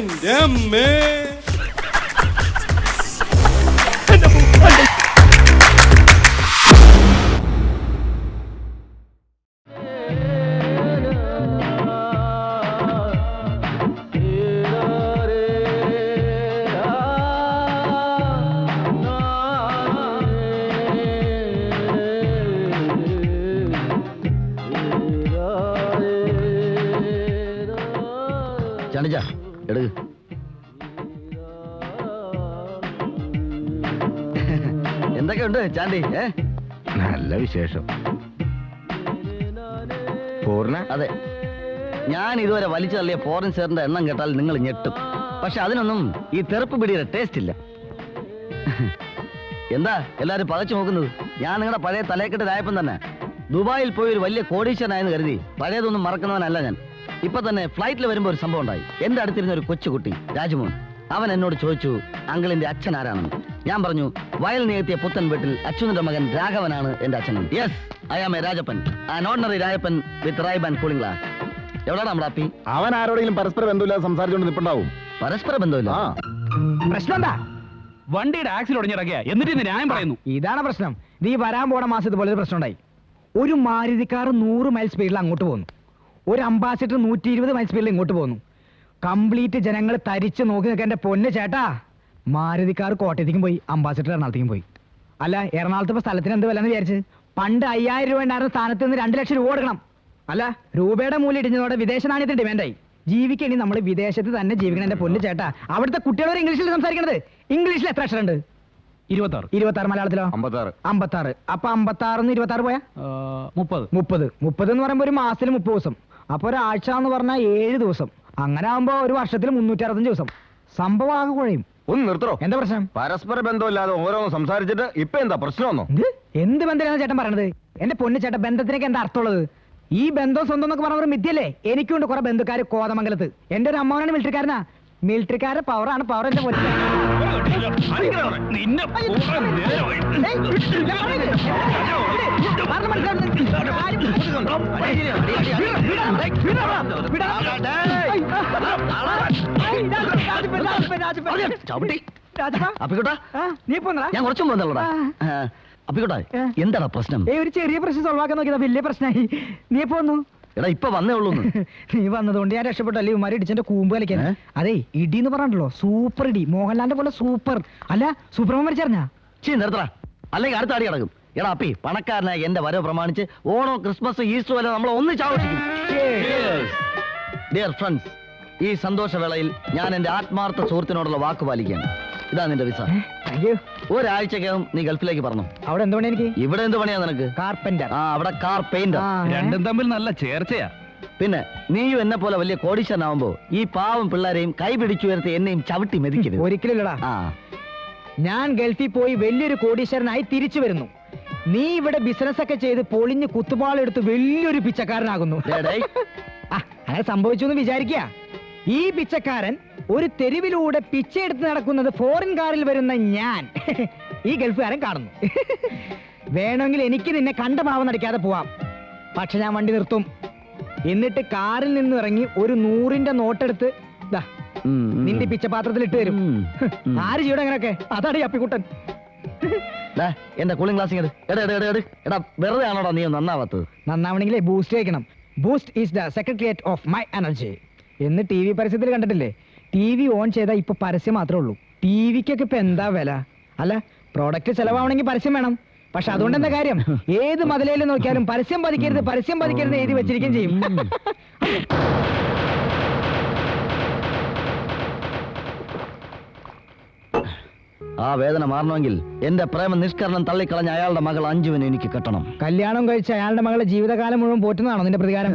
എന്റെ അമ്മേ എന്തൊക്കെയുണ്ട് ചാണ്ടി ഏ? നല്ല വിശേഷം. പൂർണ? അതെ. ഞാൻ ഇതുവരെ വലിച്ചു തള്ളിയ ഫോറിൻ സാറിന്റെ എണ്ണം കേട്ടാൽ നിങ്ങൾ ഞെട്ടും. പക്ഷെ അതിനൊന്നും ഈ തെറുപ്പ് പിടിയുടെ ടേസ്റ്റ് ഇല്ല. എന്താ എല്ലാരും പതച്ചു നോക്കുന്നത്? ഞാൻ നിങ്ങളുടെ പഴയ തലയക്കെട്ടിലായപ്പം തന്നെ. ദുബായിൽ പോയി ഒരു വലിയ കോടീശ്വരനായെന്ന് കരുതി പഴയതൊന്നും മറക്കുന്നവനല്ല ഞാൻ. ഇപ്പൊ തന്നെ ഫ്ലൈറ്റിൽ വരുമ്പോൾ ഒരു സംഭവം ഉണ്ടായി. എന്റെ അടുത്തിരുന്ന ഒരു കൊച്ചുകുട്ടി രാജ്മോഹൻ അവൻ എന്നോട് ചോദിച്ചു അങ്കിളിന്റെ അച്ഛൻ ആരാണെന്ന്? ഞാൻ പറഞ്ഞു വയൽ നികത്തിയ പുത്തൻ വീട്ടിൽ അച്യുതന്റെ മകൻ രാഘവനാണ് എന്റെ അച്ഛൻ yes I am a Rajappan. An ordinary Rajappan with Ray-Ban and cooling glass എവിടെയാണ് നമ്മുടെ അപ്പി? അവൻ ആരോടെങ്കിലും പരസ്പര ബന്ധമില്ലാതെ സംസാരിച്ചുകൊണ്ട് നിൽപ്പുണ്ടാവും പരസ്പര ബന്ധമില്ല. പ്രശ്നം എന്താ? വണ്ടിയുടെ ആക്സിൽ ഒടിഞ്ഞിടക്കുക എന്നിട്ട് ഇന്ന് ന്യായം പറയുന്നു. ഇതാണ് പ്രശ്നം. നീ വരാൻ പോണ മാസം ഇതുപോലെ ഒരു പ്രശ്നം ഉണ്ടായി. ഒരു മാരുതിക്കാർ നൂറ് മൈൽ സ്പീഡിൽ അങ്ങോട്ട് പോകുന്നു ഒരു അംബാസിഡർ നൂറ്റി ഇരുപത് മൈൽ സ്പീഡിൽ ഇങ്ങോട്ട് പോകുന്നു കംപ്ലീറ്റ് ജനങ്ങൾ തരിച്ച് നോക്കി നിൽക്കാൻ എന്റെ പൊന്ന് ചേട്ടാ. മാരുതിക്കാർ കോട്ടയത്തേക്കും പോയി അംബാസിഡർ എറണാകുളത്തേക്കും പോയി. അല്ല എറണാകുളത്ത് ഇപ്പൊ സ്ഥലത്തിന് എന്ത് വില എന്ന് വിചാരിച്ച്? പണ്ട് അയ്യായിരം രൂപ ഉണ്ടായിരുന്ന സ്ഥാനത്ത് നിന്ന് രണ്ട് ലക്ഷം രൂപ കൊടുക്കണം. അല്ല രൂപയുടെ മൂല്യം ഇടിഞ്ഞതോടെ വിദേശ നാണയത്തിന് ഡിമാൻഡായി ജീവിക്കണി നമ്മൾ വിദേശത്ത് തന്നെ ജീവിക്കണം എന്റെ പൊന്നു ചേട്ടാ. അവിടുത്തെ കുട്ടികളോട് ഇംഗ്ലീഷിൽ സംസാരിക്കണത്. ഇംഗ്ലീഷിൽ എത്ര അക്ഷരം ഉണ്ട് ഇരുപത്തി ആറ് ഇരുപത്തി ആറ് മലയാളത്തിലോ? അമ്പത്താറ്. അപ്പൊ അമ്പത്തി ഇരുപത്താറ് പോയാ? മുപ്പത്. മുപ്പത്. മുപ്പത് എന്ന് പറയുമ്പോ ഒരു മാസത്തിൽ മുപ്പത് ദിവസം. അപ്പൊ ഒരാഴ്ച എന്ന് പറഞ്ഞാൽ ഏഴ് ദിവസം. അങ്ങനെ ആകുമ്പോ ഒരു വർഷത്തിൽ മുന്നൂറ്റി അറുപത്തഞ്ച് ദിവസം. സംഭവം കുഴയും. ഒന്ന് നിർത്തോ എന്താ പ്രശ്നം? പരസ്പര ബന്ധമില്ലാതെ ഓരോന്ന് സംസാരിച്ചിട്ട് ഇപ്പൊ എന്താ പ്രശ്നമൊന്നോ എന്ത്? എന്ത് ബന്ധമാണ് ചേട്ടൻ പറയണത്? എന്റെ പൊന്നു ചേട്ടൻ ബന്ധത്തിനൊക്കെ എന്താ അർത്ഥമുള്ളത്? ഈ ബന്ധം സ്വന്തം എന്നൊക്കെ പറഞ്ഞ ഒരു മിഥ്യല്ലേ എനിക്കുണ്ട് കുറെ ബന്ധുക്കാർ കോതമംഗലത്ത്. എന്റെ ഒരു അമ്മാവനാണ് മിലിറ്ററിക്കാരനാ മിലിറ്ററിക്കാരുടെ പവറാണ് പവർ എന്റെ എന്താണ് നീ ഞാൻ കുറച്ചും അപ്പിക്കോട്ടാ പ്രശ്നം ഏ ഒരു ചെറിയ പ്രശ്നം സോൾവ് ആക്കാൻ നോക്കിയതാ വലിയ പ്രശ്നമായി നീ പോന്നു എടാ ഇപ്പൊ വന്നേ ഉള്ളൂ നീ വന്നതുകൊണ്ട് ഞാൻ രക്ഷപ്പെട്ടല്ലേ ഇവന്മാരെ ഇടിച്ചെന്റെ കൂമ്പ് കളിക്കാൻ. അതെ ഇടി എന്ന് പറഞ്ഞല്ലോ സൂപ്പർ ഇടി. മോഹൻലാലിന്റെ പോലെ സൂപ്പർ. അല്ല സൂപ്പർമാൻ മരിച്ചറിഞ്ഞാ ചീ നിർത്തറ അല്ലെങ്കിൽ അടുത്ത അടി കിടക്കും. എടാ അപ്പി പണക്കാരനായ എന്റെ വരവ് പ്രമാണിച്ച് ഓണോ ക്രിസ്മസ് ഈസ്റ്റർ വരെ നമ്മൾ ഒന്നിച്ച് ആഘോഷിക്കും. ഡിയർ ഫ്രണ്ട്സ് ഈ സന്തോഷവേളയിൽ ഞാൻ എന്റെ ആത്മാർത്ഥ സുഹൃത്തിനോടുള്ള വാക്ക് പാലിക്കുകയാണ്. ഇതാ നിന്റെ വിസ. ഒരാഴ്ചക്കകം നീ ഗൾഫിലേക്ക് പറഞ്ഞു അവിടെ എന്ത് എനിക്ക്? ഇവിടെ എന്ത് പണിയാ നിനക്ക്? കാർപ്പന്റർ ആ അവിടെ കാർ പെയിന്റർ രണ്ടും തമ്മിൽ നല്ല ചേർച്ചയാ. പിന്നെ നീയും എന്നെ പോലെ വലിയ കോടീശ്വരനാവുമ്പോ ഈ പാവം പിള്ളേരെയും കൈ പിടിച്ചു ഉയർത്തി എന്നെയും ചവിട്ടി മെതിക്കരുത്. ഒരിക്കലും ആ. ഞാൻ ഗൾഫിൽ പോയി വലിയൊരു കോടീശ്വരനായി തിരിച്ചു വരുന്നു. നീ ഇവിടെ ബിസിനസ് ഒക്കെ ചെയ്ത് പൊളിഞ്ഞ് കുത്തുപാളെടുത്ത് വലിയൊരു പിച്ചക്കാരനാകുന്നു. അങ്ങനെ സംഭവിച്ചു എന്ന് വിചാരിക്കുക. ഈ പിച്ചക്കാരൻ ഒരു തെരുവിലൂടെ പിച്ചയെടുത്ത് നടക്കുന്നത് ഫോറിൻ കാറിൽ വരുന്ന ഞാൻ. ഈ ഗൾഫുകാരൻ കാണുന്നു. വേണമെങ്കിൽ എനിക്ക് നിന്നെ കണ്ട ഭാവം നടിക്കാതെ പോവാം. പക്ഷെ ഞാൻ വണ്ടി നിർത്തും. എന്നിട്ട് കാറിൽ നിന്ന് ഇറങ്ങി ഒരു നൂറിന്റെ നോട്ടെടുത്ത് ദാ. നിന്റെ പിച്ചപാത്രത്തിൽ ഇട്ട് തരും. ആര് ചെയ്യണം അങ്ങനെയൊക്കെ അതാണ് ഈ അപ്പിക്കുട്ടൻ. എന്താ എന്റെ കൂളിംഗ് ഗ്ലാസ് എടാ എടാ, എടാ എടാ. വെറുതെ ആണോടാ നീ നന്നാവാത്തത്? നന്നാവണമെങ്കിലേ ബൂസ്റ്റ് കഴിക്കണം Boost is the secretariat of my energy എന്ന് ടി വി പരസ്യത്തിൽ കണ്ടിട്ടില്ലേ? ടി വി ഓൺ ചെയ്താൽ ഇപ്പൊ പരസ്യം മാത്രമേ ഉള്ളൂ. ടി വിക്കൊക്കെ ഇപ്പൊ എന്താ വില? അല്ല പ്രോഡക്റ്റ് ചെലവാണെങ്കിൽ പരസ്യം വേണം. പക്ഷെ അതുകൊണ്ട് എന്താ കാര്യം? ഏത് മതിലേലും നോക്കിയാലും പരസ്യം പതിക്കരുത് പരസ്യം പതിക്കരുത് എഴുതി വെച്ചിരിക്കുകയും ചെയ്യും. ആ വേദന മാറണമെങ്കിൽ എന്റെ പ്രേമ നിഷ്കരണം തള്ളിക്കളഞ്ഞ അയാളുടെ മകൾ അഞ്ജുവിനെ എനിക്ക് കെട്ടണം. കല്യാണം കഴിച്ച അയാളുടെ മകളെ ജീവിതകാലം മുഴുവൻ പോറ്റുന്നതാണോ നിന്റെ പ്രതികാരം?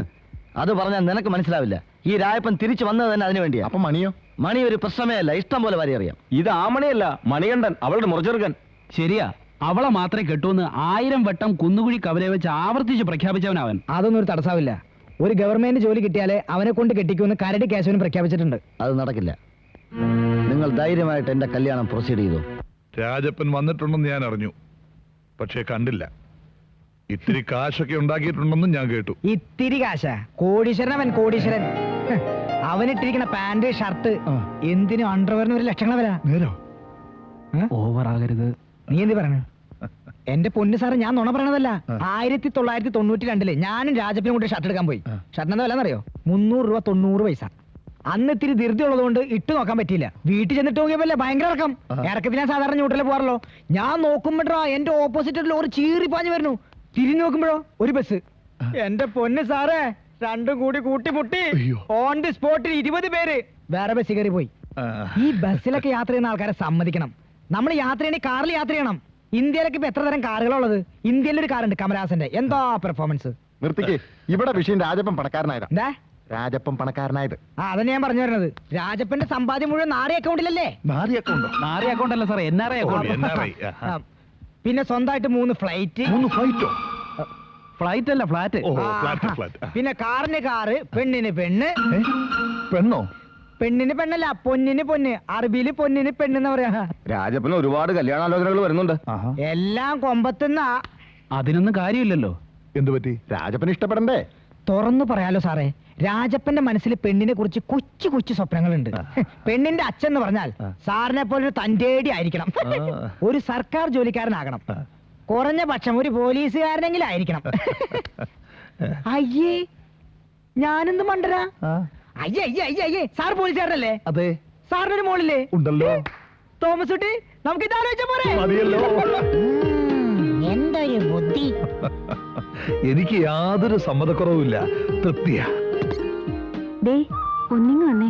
അത് പറഞ്ഞാൽ നിനക്ക് മനസ്സിലാവില്ല. ഈ രായപ്പൻ തിരിച്ചു വന്നത് തന്നെ അതിനു വേണ്ടിയാ. അപ്പൊ മണിയോ? മണി ഒരു പ്രശ്നമേ അല്ല ഇഷ്ടം പോലെ വരെ അറിയാം ഇത് ആ മണിയല്ല മണികണ്ഠൻ അവളുടെ മുറച്ചെറുക്കൻ ശരിയാ. അവളെ മാത്രമേ കെട്ടൂന്ന് ആയിരം വട്ടം കുന്നുകുഴി കവലെ വെച്ച് ആവർത്തിച്ച് പ്രഖ്യാപിച്ചവനവൻ. അതൊന്നും ഒരു തടസ്സാവില്ല ഒരു ഗവൺമെന്റ് ജോലി കിട്ടിയാലേ അവനെ കൊണ്ട് കെട്ടിക്കുമെന്ന് കരടി കേശവനും പ്രഖ്യാപിച്ചിട്ടുണ്ട്. അത് നടക്കില്ല. നിങ്ങൾ ധൈര്യമായിട്ട് എന്റെ കല്യാണം പ്രൊസീഡ് ചെയ്തു. രാജപ്പൻ വന്നിട്ടുണ്ടെന്ന് ഞാൻ അറിഞ്ഞു. പക്ഷേ കണ്ടില്ല. ഇത്തിരി കാശൊക്കെ ഉണ്ടാക്കിയിട്ടുണ്ടെന്നും ഞാൻ കേട്ടു. ഇത്തിരി കാശ. കോടീശ്വരൻ അവൻ കോടീശ്വരൻ. അവനിട്ടിരിക്കുന്ന പാന്റ് ഷർട്ട് എന്തിനും അണ്ടർവെയറിന് ഒരു ലക്ഷങ്ങളെ വരാ. നേരോ ഓവർ ആകരുത് നീ എന്ത് പറഞ്ഞു എന്റെ പൊന്നു സാറ് ഞാൻ നുണ പറയണതല്ല. ആയിരത്തി തൊള്ളായിരത്തി തൊണ്ണൂറ്റി രണ്ടിൽ ഞാനും രാജപ്പിനും കൂടി ഷർട്ട് എടുക്കാൻ പോയി. ഷർട്ടിന് എന്താ വില എന്നറിയോ മുന്നൂറ് രൂപ തൊണ്ണൂറ് പൈസ. അന്ന് ഇത്തിരി ധൃതി ഉള്ളതുകൊണ്ട് ഇട്ട് നോക്കാൻ പറ്റിയില്ല. വീട്ടിൽ ചെന്നിട്ട് നോക്കിയപ്പോലെ ഭയങ്കര ഇറക്കം. ഇറക്കത്തിൽ ഞാൻ സാധാരണ ന്യൂട്രലിൽ പോകാറല്ലോ ഞാൻ നോക്കുമ്പോഴാ എന്റെ ഓപ്പോസിറ്റ് ഒരു ലോറി ചീറി പാഞ്ഞു വരുന്നു. തിരിഞ്ഞു നോക്കുമ്പോഴോ? ഒരു ബസ് എന്റെ പൊന്ന് സാറേ രണ്ടും കൂടി കൂട്ടിമുട്ടി ഓൺ ദി സ്പോട്ടിൽ ഇരുപത് പേര്. വേറെ ബസ് കയറി പോയി. ഈ ബസ്സിലൊക്കെ യാത്ര ചെയ്യുന്ന ആൾക്കാരെ സമ്മതിക്കണം. നമ്മൾ യാത്ര ചെയ്യണേ കാറിൽ യാത്ര ചെയ്യണം. ഇന്ത്യയിലൊക്കെ ഇപ്പൊ എത്ര തരം കാറുകളുള്ളത് ഇന്ത്യയിൽ ഒരു കാറുണ്ട് കമലഹാസന്റെ. എന്താ പെർഫോമൻസ് നിർത്തിക്ക്. ഇവിടെ വിഷയം രാജപ്പൻ പണക്കാരനായത്. എന്താ? രാജപ്പൻ പണക്കാരനായത്. ആ അതന്നെ ഞാൻ പറഞ്ഞു വരുന്നത്. രാജപ്പന്റെ സമ്പാദ്യം മുഴുവൻ നാറി അക്കൗണ്ടിലല്ലേ നാരിയൊക്കെ അക്കൗണ്ടോ നാറി അക്കൗണ്ട് അല്ല സാറേ എൻ ആർ ഐ അക്കൗണ്ട്. പിന്നെ സ്വന്തമായിട്ട് മൂന്ന് ഫ്ലൈറ്റ് മൂന്ന് ഫ്ലൈറ്റോ ഫ്ലൈറ്റ് അല്ല ഫ്ലാറ്റ്. ഓ ഫ്ലാറ്റ് ഫ്ലാറ്റ്. പിന്നെ കാറിന് കാറ് പെണ്ണിന് പെണ്ണ്. പെണ്ണോ? പെണ്ണിന് പെണ്ണല്ല പൊന്നിന് പൊന്ന്. അറബിയിൽ പൊന്നിന് പെണ്ണെന്ന് പറയാ. രാജപ്പന് ഒരുപാട് കല്യാണാലോചനകൾ വരുന്നുണ്ട്. എല്ലാം കൊമ്പത്തുന്ന. അതിനൊന്നും കാര്യമില്ലല്ലോ. എന്തു പറ്റി? രാജപ്പന് ഇഷ്ടപ്പെടണ്ടേ? തുറന്നു പറയാലോ സാറേ. രാജപ്പന്റെ മനസ്സിൽ പെണ്ണിനെ കുറിച്ച് കൊച്ചു കൊച്ചു സ്വപ്നങ്ങളുണ്ട്. പെണ്ണിന്റെ അച്ഛൻ എന്ന് പറഞ്ഞാൽ സാറിനെ പോലെ ഒരു തന്റേടി ആയിരിക്കണം ഒരു സർക്കാർ ജോലിക്കാരനാകണം. കുറഞ്ഞ പക്ഷം ഒരു പോലീസുകാരനെങ്കിലും ആയിരിക്കണം അയ്യേ ഞാനെന്ത് മണ്ടരാ അയ്യേ അയ്യേ അയ്യേ അയ്യേ സാർ പോലീസുകാരനല്ലേ? അതെ. സാറിനൊരു മോളില്ലേ? ഉണ്ടല്ലോ. തോമസ് കുട്ടി നമുക്ക് ഇത് പോരെ? മതിയല്ലോ. എന്തൊരു ബുദ്ധി. എനിക്ക് യാതൊരു സമ്മതക്കുറവുമില്ല. തൃപ്തിയാ. ദേ ഒന്നിങ്ങ് വന്നേ.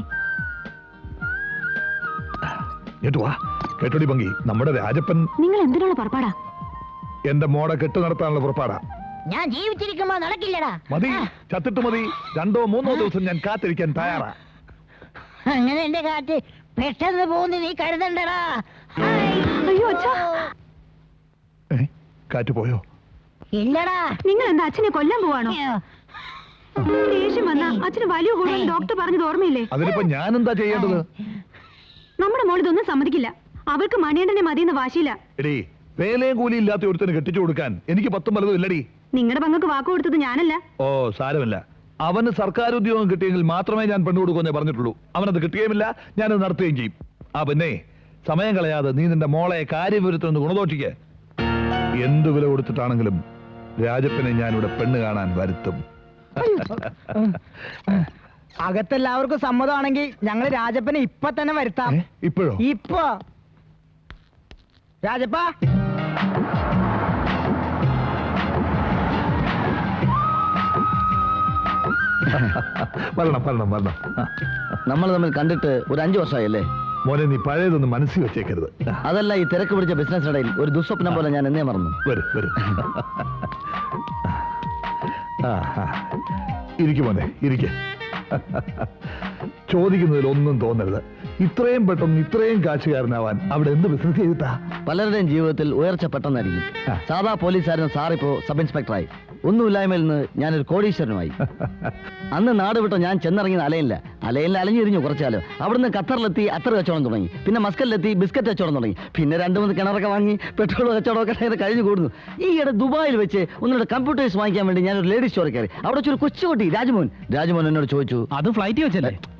കേട്ടോടി ഭംഗി. നമ്മുടെ രാജപ്പൻ നിങ്ങൾ എന്തിനുള്ള പുറപ്പാടാ? എന്റെ മോടെ കെട്ടു നടത്താനുള്ള പുറപ്പാടാ. ഞാൻ ജീവിച്ചിരിക്കുമ്പോ നടക്കില്ലടാ. മതി ചത്തിട്ട് മതി. രണ്ടോ മൂന്നോ ദിവസം ഞാൻ കാത്തിരിക്കാൻ തയ്യാറാ. അങ്ങനെ എന്റെ കാറ്റ് പെട്ടെന്ന് പോകുന്നു നീ കരുതണ്ടടാ. അയ്യോ അച്ഛാ. ഏ? കാറ്റ് പോയോ? ഇല്ലടാ. നിങ്ങൾ എന്താ അച്ഛനെ കൊല്ലാൻ പോവാണോ? ദേഷ്യം വന്ന അച്ഛന് വലിയ കൂടുതൽ ഡോക്ടർ പറഞ്ഞത് ഓർമ്മയില്ലേ? അതിനിപ്പോ ഞാൻ എന്താ ചെയ്യേണ്ടത് നമ്മുടെ മോൾ ഇതൊന്നും സമ്മതിക്കില്ല. അവർക്ക് മണിയണ്ടനെ മതിയെന്ന് വാശിയില്ല എടീ വേലയും കൂലി ഇല്ലാത്ത ഒരുത്തിന് കെട്ടിച്ചു കൊടുക്കാൻ എനിക്ക് പത്തും പലതും ഇല്ലടി. നിങ്ങളുടെ പങ്കക്ക് വാക്ക് കൊടുത്തത് ഞാനല്ല. ഓ സാരമില്ല. അവന് സർക്കാർ ഉദ്യോഗം കിട്ടിയെങ്കിൽ മാത്രമേ ഞാൻ പെണ്ണു കൊടുക്കുമെന്നേ പറഞ്ഞിട്ടുള്ളൂ. അവനത് കിട്ടുകയുമില്ല ഞാനത് നടത്തുകയും ചെയ്യും. ആ പിന്നെ സമയം കളയാതെ നീ നിന്റെ മോളെ കാര്യവിരുത്തൊന്ന് ഗുണദോഷിക്ക്. എന്തു വില കൊടുത്തിട്ടാണെങ്കിലും രാജപ്പനെ ഞാനിവിടെ പെണ്ണ് കാണാൻ വരുത്തും. അകത്തെല്ലാവർക്കും സമ്മതമാണെങ്കിൽ ഞങ്ങൾ രാജപ്പനെ ഇപ്പൊ തന്നെ വരുത്താം? ഇപ്പോഴോ? ഇപ്പൊ. രാജപ്പ. വരണം വരണം വരണം. നമ്മൾ തമ്മിൽ കണ്ടിട്ട് ഒരു അഞ്ചു വർഷമായല്ലേ? മോനെ നീ പഴയതൊന്നും മനസ്സിൽ വെച്ചേക്കരുത്. അതല്ല ഈ തിരക്ക് പിടിച്ച ബിസിനസ്സിനിടയിൽ ഒരു ദുസ്വപ്നം പോലെ ഞാൻ എന്നേ മറന്നു. വരും വരും. ഇരിക്ക് മോനെ ഇരിക്കെ. ചോദിക്കുന്നതിൽ ഒന്നും തോന്നരുത്. ഇത്രയും പെട്ടെന്ന് ഇത്രയും കാശുകാരനാവാൻ അവിടെ എന്ത് ബിസിനസ് ചെയ്തിട്ടാ? പലരുടെയും ജീവിതത്തിൽ ഉയർച്ച പെട്ടെന്നായിരിക്കും. സാധാ പോലീസുകാരൻ സാറിപ്പോ സബ് ഇൻസ്പെക്ടറായി ഒന്നുമില്ലായ്മയിൽ നിന്ന് ഞാനൊരു കോടീശ്വരനുമായി. അന്ന് നാട് വിട്ട ഞാൻ ചെന്നിറങ്ങിയത് അലയില്ല അലയിൽ അലഞ്ഞിരിഞ്ഞു കുറച്ചാലോ. അവിടുന്ന് ഖത്തറിലെത്തി അത്ര കച്ചവടം തുടങ്ങി. പിന്നെ മസ്കലിലെത്തി ബിസ്ക്കറ്റ് കച്ചവടം തുടങ്ങി. പിന്നെ രണ്ട് മൂന്ന് കിണറൊക്കെ വാങ്ങി പെട്രോൾ കച്ചവടമൊക്കെ ചെയ്ത് കഴിഞ്ഞു കൂടുന്നു. ഈയിടെ ദുബായിൽ വെച്ച് ഒന്നുകൂടെ കമ്പ്യൂട്ടേഴ്സ് വാങ്ങിക്കാൻ വേണ്ടി ഞാനൊരു ലേഡീസ് സ്റ്റോറിൽ കയറി. അവിടെ വെച്ചൊരു കൊച്ചുകുട്ടി രാജ്മോൻ. രാജ്മോൻ എന്നോട് ചോദിച്ചു അത് ഫ്ലൈറ്റ് വെച്ചല്ലേ? "ആ-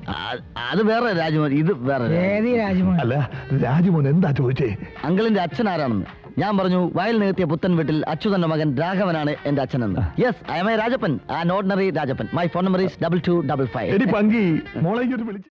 അത് വേറെ രാജ്മോൻ ഇത് വേറെ രാജ്മോൻ." ഏതി അല്ല രാജമോൻ എന്താ ചോദിച്ചേ? അങ്കിളിന്റെ അച്ഛൻ ആരാണെന്ന് ഞാൻ പറഞ്ഞു വയൽ നികത്തിയ പുത്തൻ വീട്ടിൽ അച്യുതന്റെ മകൻ രാഘവനാണ് എന്റെ അച്ഛനെന്ന്. Yes I am I Rajappan. An ordinary Rajappan. My phone number is double two double five Panki മോളെ വിളിച്ച്.